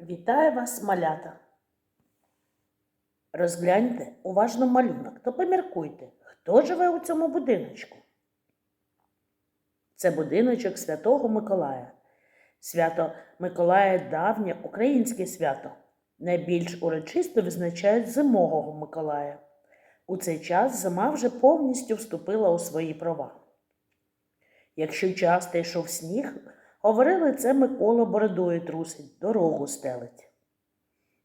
Вітаю вас, малята! Розгляньте уважно малюнок та поміркуйте, хто живе у цьому будиночку. Це будиночок Святого Миколая. Свято Миколая давнє українське свято. Найбільш урочисто визначають зимового Миколая. У цей час зима вже повністю вступила у свої права. Якщо часто йшов сніг, говорили, це Микола бородою трусить, дорогу стелить.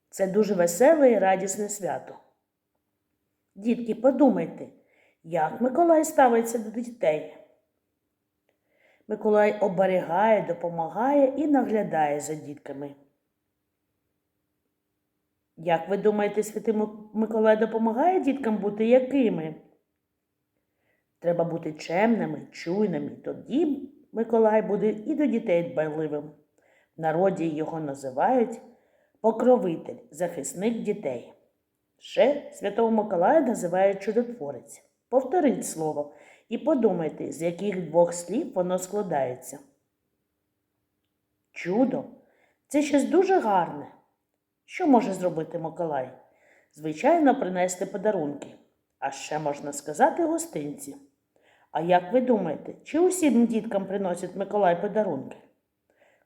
Це дуже веселе і радісне свято. Дітки, подумайте, як Миколай ставиться до дітей. Миколай оберігає, допомагає і наглядає за дітками. Як ви думаєте, святий Миколай допомагає діткам бути якими? Треба бути чемними, чуйними. Тоді Миколай буде і до дітей дбайливим. В народі його називають покровитель, захисник дітей. Ще Святого Миколая називають чудотворець. Повторіть слово і подумайте, з яких двох слів воно складається. Чудо це щось дуже гарне. Що може зробити Миколай? Звичайно, принести подарунки, а ще можна сказати гостинці. А як ви думаєте, чи усім діткам приносить Миколай подарунки?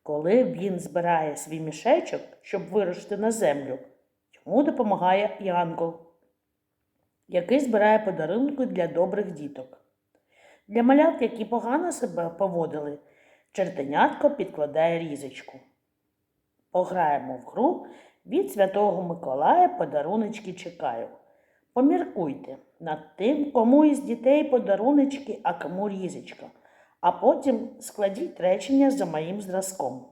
Коли він збирає свій мішечок, щоб вирушити на землю, йому допомагає Янгол, який збирає подарунки для добрих діток. Для малят, які погано себе поводили, чертенятко підкладає різочку. Пограємо в гру від Святого Миколая подаруночки чекаю. Поміркуйте над тим, кому із дітей подаруночки, а кому різочка. А потім складіть речення за моїм зразком.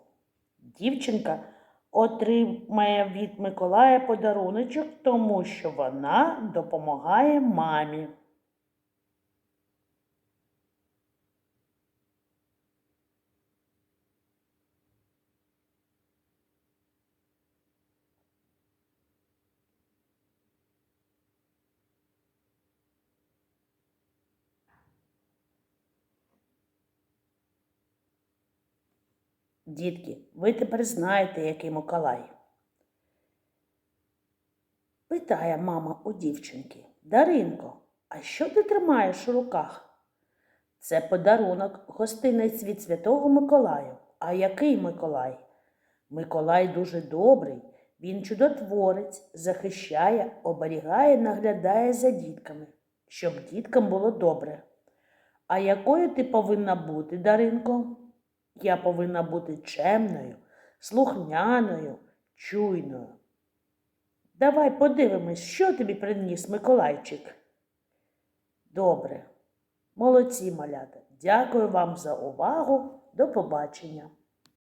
Дівчинка отримає від Миколая подаруночок, тому що вона допомагає мамі. Дітки, ви тепер знаєте, який Миколай. Питає мама у дівчинки. Даринко, а що ти тримаєш у руках? Це подарунок, гостинець від Святого Миколаю. А який Миколай? Миколай дуже добрий, він чудотворець, захищає, оберігає, наглядає за дітками, щоб діткам було добре. А якою ти повинна бути, Даринко? Я повинна бути чемною, слухняною, чуйною. Давай подивимось, що тобі приніс Миколайчик. Добре, молодці малята. Дякую вам за увагу. До побачення.